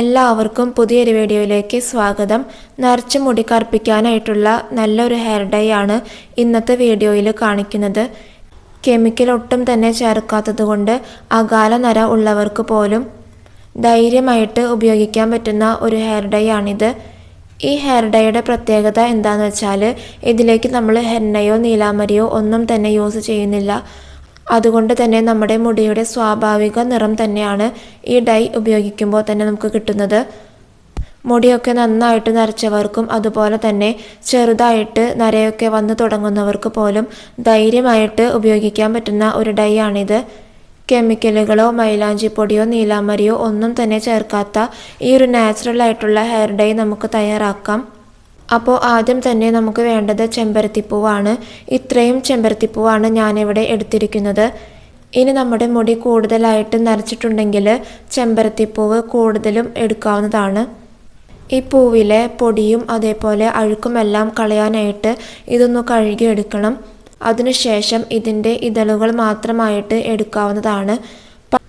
എല്ലാവർക്കും പുതിയൊരു വീഡിയോയിലേക്ക് സ്വാഗതം. നിറച്ച് മുടി കറുപ്പിക്കാനായിട്ടുള്ള നല്ലൊരു ഹെയർ ഡൈ ആണ് ഇന്നത്തെ വീഡിയോയിൽ കാണിക്കുന്നത്. കെമിക്കൽ ഒട്ടും തന്നെ ചേർക്കാത്തത് കൊണ്ട് അകാല നര ഉള്ളവർക്ക് പോലും ധൈര്യമായിട്ട് ഉപയോഗിക്കാൻ പറ്റുന്ന ഒരു ഹെയർ ഡൈ ആണിത്. ഈ ഹെയർ ഡൈയുടെ പ്രത്യേകത എന്താണെന്ന് വെച്ചാൽ ഇതിലേക്ക് നമ്മൾ ഹെന്നയോ നീലാമരിയോ ഒന്നും തന്നെ യൂസ് ചെയ്യുന്നില്ല. അതുകൊണ്ട് തന്നെ നമ്മുടെ മുടിയുടെ സ്വാഭാവിക നിറം തന്നെയാണ് ഈ ഡൈ ഉപയോഗിക്കുമ്പോൾ തന്നെ നമുക്ക് കിട്ടുന്നത്. മുടിയൊക്കെ നന്നായിട്ട് നരച്ചവർക്കും അതുപോലെ തന്നെ ചെറുതായിട്ട് നരയൊക്കെ വന്നു തുടങ്ങുന്നവർക്ക് പോലും ധൈര്യമായിട്ട് ഉപയോഗിക്കാൻ പറ്റുന്ന ഒരു ഡൈ ആണിത്. കെമിക്കലുകളോ മൈലാഞ്ചിപ്പൊടിയോ നീലാമരിയോ ഒന്നും തന്നെ ചേർക്കാത്ത ഈ ഒരു നാച്ചുറൽ ആയിട്ടുള്ള ഹെയർ ഡൈ നമുക്ക് തയ്യാറാക്കാം. അപ്പോൾ ആദ്യം തന്നെ നമുക്ക് വേണ്ടത് ചെമ്പരത്തിപ്പൂവാണ്. ഇത്രയും ചെമ്പരത്തിപ്പൂവാണ് ഞാനിവിടെ എടുത്തിരിക്കുന്നത്. ഇനി നമ്മുടെ മുടി കൂടുതലായിട്ട് നരച്ചിട്ടുണ്ടെങ്കിൽ ചെമ്പരത്തിപ്പൂവ് കൂടുതലും എടുക്കാവുന്നതാണ്. ഈ പൂവിലെ പൊടിയും അതേപോലെ അഴുക്കുമെല്ലാം കളയാനായിട്ട് ഇതൊന്ന് കഴുകിയെടുക്കണം. അതിനുശേഷം ഇതിന്റെ ഇതളുകൾ മാത്രമായിട്ട് എടുക്കാവുന്നതാണ്.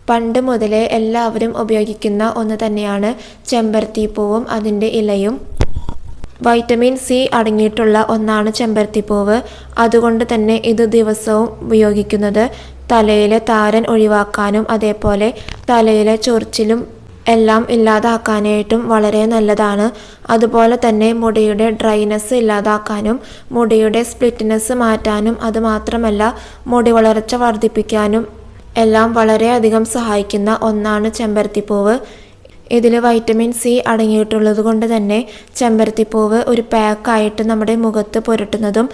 പണ്ട് മുതലേ എല്ലാവരും ഉപയോഗിക്കുന്ന ഒന്ന് തന്നെയാണ് ചെമ്പരത്തിപ്പൂവും അതിന്റെ ഇലയും. വൈറ്റമിൻ സി അടങ്ങിയിട്ടുള്ള ഒന്നാണ് ചെമ്പരത്തിപ്പൂവ്. അതുകൊണ്ട് തന്നെ ഇത് ദിവസവും ഉപയോഗിക്കുന്നത് തലയിലെ താരൻ ഒഴിവാക്കാനും അതേപോലെ തലയിലെ ചൊറിച്ചിലും എല്ലാം ഇല്ലാതാക്കാനായിട്ടും വളരെ നല്ലതാണ്. അതുപോലെ തന്നെ മുടിയുടെ ഡ്രൈനെസ് ഇല്ലാതാക്കാനും മുടിയുടെ സ്പ്ലിറ്റ്നെസ് മാറ്റാനും അതുമാത്രമല്ല മുടി വളർച്ച വർദ്ധിപ്പിക്കാനും എല്ലാം വളരെയധികം സഹായിക്കുന്ന ഒന്നാണ് ചെമ്പരത്തിപ്പൂവ്. ഇതിൽ വൈറ്റമിൻ സി അടങ്ങിയിട്ടുള്ളത് കൊണ്ട് തന്നെ ചെമ്പരത്തിപ്പൂവ് ഒരു പാക്കായിട്ട് നമ്മുടെ മുഖത്ത് പുരട്ടുന്നതും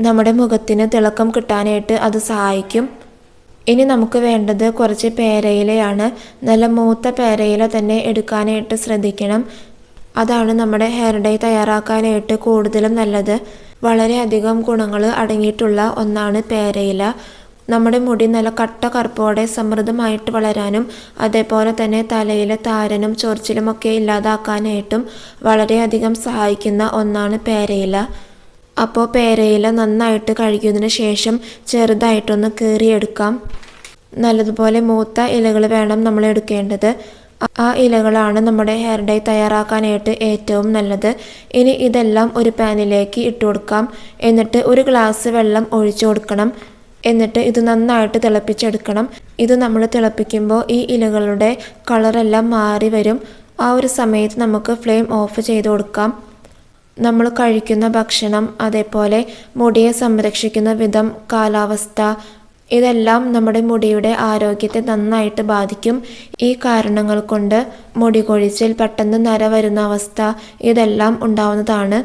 നമ്മുടെ മുഖത്തിന് തിളക്കം കിട്ടാനായിട്ട് അത് സഹായിക്കും. ഇനി നമുക്ക് വേണ്ടത് കുറച്ച് പേരയിലയാണ്. നല്ല മൂത്ത പേരയില തന്നെ എടുക്കാനായിട്ട് ശ്രദ്ധിക്കണം. അതാണ് നമ്മുടെ ഹെയർ ഡൈ തയ്യാറാക്കാനായിട്ട് കൂടുതലും നല്ലത്. വളരെയധികം ഗുണങ്ങൾ അടങ്ങിയിട്ടുള്ള ഒന്നാണ് പേരയില. നമ്മുടെ മുടി നല്ല കട്ട കറുപ്പോടെ സമൃദ്ധമായിട്ട് വളരാനും അതേപോലെ തന്നെ തലയിലെ താരനും ചൊറിച്ചിലും ഒക്കെ ഇല്ലാതാക്കാനായിട്ടും വളരെയധികം സഹായിക്കുന്ന ഒന്നാണ് പേരയില. അപ്പോൾ പേരയില നന്നായിട്ട് കഴുകിയതിന് ശേഷം ചെറുതായിട്ടൊന്ന് കീറിയെടുക്കാം. നല്ലതുപോലെ മൂത്ത ഇലകൾ വേണം നമ്മൾ എടുക്കേണ്ടത്. ആ ഇലകളാണ് നമ്മുടെ ഹെയർ ഡൈ തയ്യാറാക്കാനായിട്ട് ഏറ്റവും നല്ലത്. ഇനി ഇതെല്ലാം ഒരു പാനിലേക്ക് ഇട്ട് കൊടുക്കാം എന്നിട്ട് ഒരു ഗ്ലാസ് വെള്ളം ഒഴിച്ചു കൊടുക്കണം. എന്നിട്ട് ഇത് നന്നായിട്ട് തിളപ്പിച്ചെടുക്കണം. ഇത് നമ്മൾ തിളപ്പിക്കുമ്പോൾ ഈ ഇലകളുടെ കളറെല്ലാം മാറി വരും. ആ ഒരു സമയത്ത് നമുക്ക് ഫ്ലെയിം ഓഫ് ചെയ്ത് കൊടുക്കാം. നമ്മൾ കഴിക്കുന്ന ഭക്ഷണം അതേപോലെ മുടിയെ സംരക്ഷിക്കുന്ന വിധം കാലാവസ്ഥ ഇതെല്ലാം നമ്മുടെ മുടിയുടെ ആരോഗ്യത്തെ നന്നായിട്ട് ബാധിക്കും. ഈ കാരണങ്ങൾ കൊണ്ട് മുടി കൊഴിച്ചിൽ പെട്ടെന്ന് നര വരുന്ന അവസ്ഥ ഇതെല്ലാം ഉണ്ടാവുന്നതാണ്.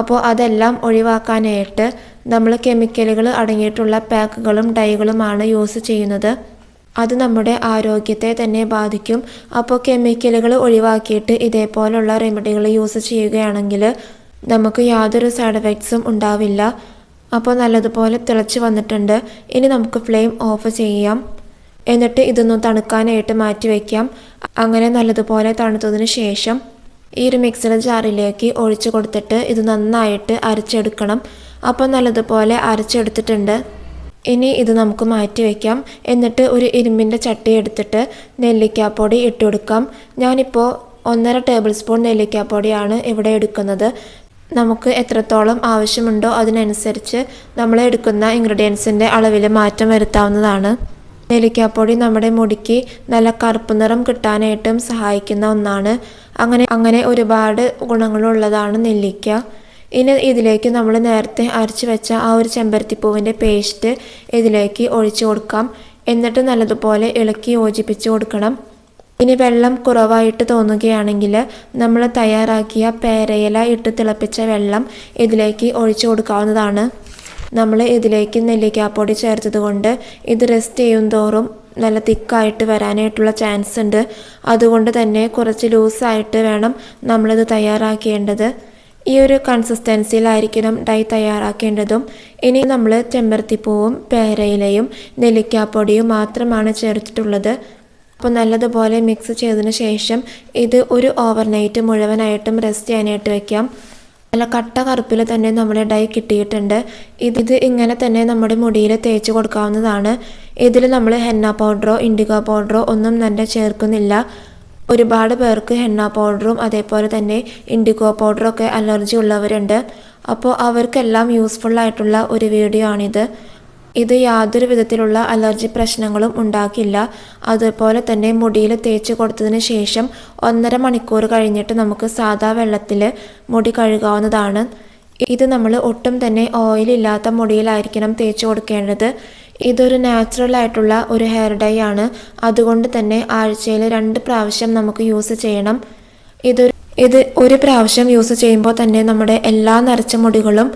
അപ്പോൾ അതെല്ലാം ഒഴിവാക്കാനായിട്ട് നമ്മൾ കെമിക്കലുകൾ അടങ്ങിയിട്ടുള്ള പാക്കുകളും ഡൈകളുമാണ് യൂസ് ചെയ്യുന്നത്. അത് നമ്മുടെ ആരോഗ്യത്തെ തന്നെ ബാധിക്കും. അപ്പോൾ കെമിക്കലുകൾ ഒഴിവാക്കിയിട്ട് ഇതേപോലുള്ള റെമഡികൾ യൂസ് ചെയ്യുകയാണെങ്കിൽ നമുക്ക് യാതൊരു സൈഡ് എഫക്ട്സും ഉണ്ടാവില്ല. അപ്പോൾ നല്ലതുപോലെ തിളച്ച് വന്നിട്ടുണ്ട്. ഇനി നമുക്ക് ഫ്ലെയിം ഓഫ് ചെയ്യാം. എന്നിട്ട് ഇതൊന്ന് തണുക്കാനായിട്ട് മാറ്റി വയ്ക്കാം. അങ്ങനെ നല്ലതുപോലെ തണുത്തതിന് ശേഷം ഈ ഒരു മിക്സിയുടെ ജാറിലേക്ക് ഒഴിച്ചു കൊടുത്തിട്ട് ഇത് നന്നായിട്ട് അരച്ചെടുക്കണം. അപ്പോൾ നല്ലതുപോലെ അരച്ചെടുത്തിട്ടുണ്ട്. ഇനി ഇത് നമുക്ക് മാറ്റി വയ്ക്കാം എന്നിട്ട് ഒരു ഇരുമ്പിന്റെ ചട്ടി എടുത്തിട്ട് നെല്ലിക്കാപ്പൊടി ഇട്ട് കൊടുക്കാം. ഞാനിപ്പോൾ ഒന്നര ടേബിൾ സ്പൂൺ നെല്ലിക്കാപ്പൊടിയാണ് ഇവിടെ എടുക്കുന്നത്. നമുക്ക് എത്രത്തോളം ആവശ്യമുണ്ടോ അതിനനുസരിച്ച് നമ്മൾ എടുക്കുന്ന ഇൻഗ്രീഡിയൻസിന്റെ അളവിൽ മാറ്റം വരുത്താവുന്നതാണ്. നെല്ലിക്കാപ്പൊടി നമ്മുടെ മുടിക്ക് നല്ല കറുപ്പ് നിറം കിട്ടാനായിട്ടും സഹായിക്കുന്ന ഒന്നാണ്. അങ്ങനെ അങ്ങനെ ഒരുപാട് ഗുണങ്ങളുള്ളതാണ് നെല്ലിക്ക. ഇനി ഇതിലേക്ക് നമ്മൾ നേരത്തെ അരച്ച് വെച്ച ആ ഒരു ചെമ്പരത്തിപ്പൂവിന്റെ പേസ്റ്റ് ഇതിലേക്ക് ഒഴിച്ചു കൊടുക്കാം. എന്നിട്ട് നല്ലതുപോലെ ഇളക്കി യോജിപ്പിച്ച് കൊടുക്കണം. ഇനി വെള്ളം കുറവായിട്ട് തോന്നുകയാണെങ്കിൽ നമ്മൾ തയ്യാറാക്കിയ പേരയില ഇട്ട് തിളപ്പിച്ച വെള്ളം ഇതിലേക്ക് ഒഴിച്ചു കൊടുക്കാവുന്നതാണ്. നമ്മൾ ഇതിലേക്ക് നെല്ലിക്കാപ്പൊടി ചേർത്തത് കൊണ്ട് ഇത് റെസ്റ്റ് ചെയ്യും തോറും നല്ല തിക്കായിട്ട് വരാനായിട്ടുള്ള ചാൻസ് ഉണ്ട്. അതുകൊണ്ട് തന്നെ കുറച്ച് ലൂസായിട്ട് വേണം നമ്മളിത് തയ്യാറാക്കേണ്ടത്. ഈ ഒരു കൺസിസ്റ്റൻസിയിലായിരിക്കണം ഡൈ തയ്യാറാക്കേണ്ടതും. ഇനി നമ്മൾ ചെമ്പരത്തിപ്പൂവും പേരയിലയും നെല്ലിക്കാപ്പൊടിയും മാത്രമാണ് ചേർത്തിട്ടുള്ളത്. അപ്പോൾ നല്ലതുപോലെ മിക്സ് ചെയ്തതിന് ശേഷം ഇത് ഒരു ഓവർനൈറ്റ് മുഴുവനായിട്ടും റെസ്റ്റ് ചെയ്യാനായിട്ട് വെക്കാം. നല്ല കട്ട കറുപ്പിൽ തന്നെ നമ്മുടെ ഡൈ കിട്ടിയിട്ടുണ്ട്. ഇത് ഇങ്ങനെ തന്നെ നമ്മുടെ മുടിയിൽ തേച്ച് കൊടുക്കാവുന്നതാണ്. ഇതിൽ നമ്മൾ ഹെന്ന പൗഡറോ ഇൻഡിഗോ പൗഡറോ ഒന്നും തന്നെ ചേർക്കുന്നില്ല. ഒരുപാട് പേർക്ക് ഹെന്ന പൗഡറും അതേപോലെ തന്നെ ഇൻഡിഗോ പൗഡറും ഒക്കെ അലർജി ഉള്ളവരുണ്ട്. അപ്പോൾ അവർക്കെല്ലാം യൂസ്ഫുൾ ആയിട്ടുള്ള ഒരു വീഡിയോ ആണിത്. ഇത് യാതൊരു വിധത്തിലുള്ള അലർജി പ്രശ്നങ്ങളും ഉണ്ടാക്കില്ല. അതുപോലെ തന്നെ മുടിയിൽ തേച്ച് കൊടുത്തതിന് ശേഷം ഒന്നര മണിക്കൂർ കഴിഞ്ഞിട്ട് നമുക്ക് സാദാ വെള്ളത്തിൽ മുടി കഴുകാവുന്നതാണ്. ഇത് നമ്മൾ ഒട്ടും തന്നെ ഓയിലില്ലാത്ത മുടിയിലായിരിക്കണം തേച്ച് കൊടുക്കേണ്ടത്. ഇതൊരു നാച്ചുറൽ ആയിട്ടുള്ള ഒരു ഹെയർ ഡൈ ആണ്. അതുകൊണ്ട് തന്നെ ആഴ്ചയിൽ രണ്ട് പ്രാവശ്യം നമുക്ക് യൂസ് ചെയ്യണം. ഇതൊരു ഇത് ഒരു പ്രാവശ്യം യൂസ് ചെയ്യുമ്പോൾ തന്നെ നമ്മുടെ എല്ലാ നരച്ച മുടികളും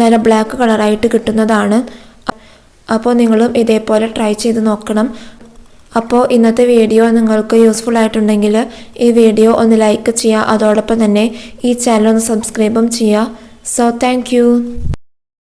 നല്ല ബ്ലാക്ക് കളറായിട്ട് കിട്ടുന്നതാണ്. അപ്പോൾ നിങ്ങളും ഇതേപോലെ ട്രൈ ചെയ്ത് നോക്കണം. അപ്പോൾ ഇന്നത്തെ വീഡിയോ നിങ്ങൾക്ക് യൂസ്ഫുൾ ആയിട്ടുണ്ടെങ്കിൽ ഈ വീഡിയോ ഒന്ന് ലൈക്ക് ചെയ്യുക. അതോടൊപ്പം തന്നെ ഈ ചാനൽ ഒന്ന് സബ്സ്ക്രൈബും ചെയ്യുക. So thank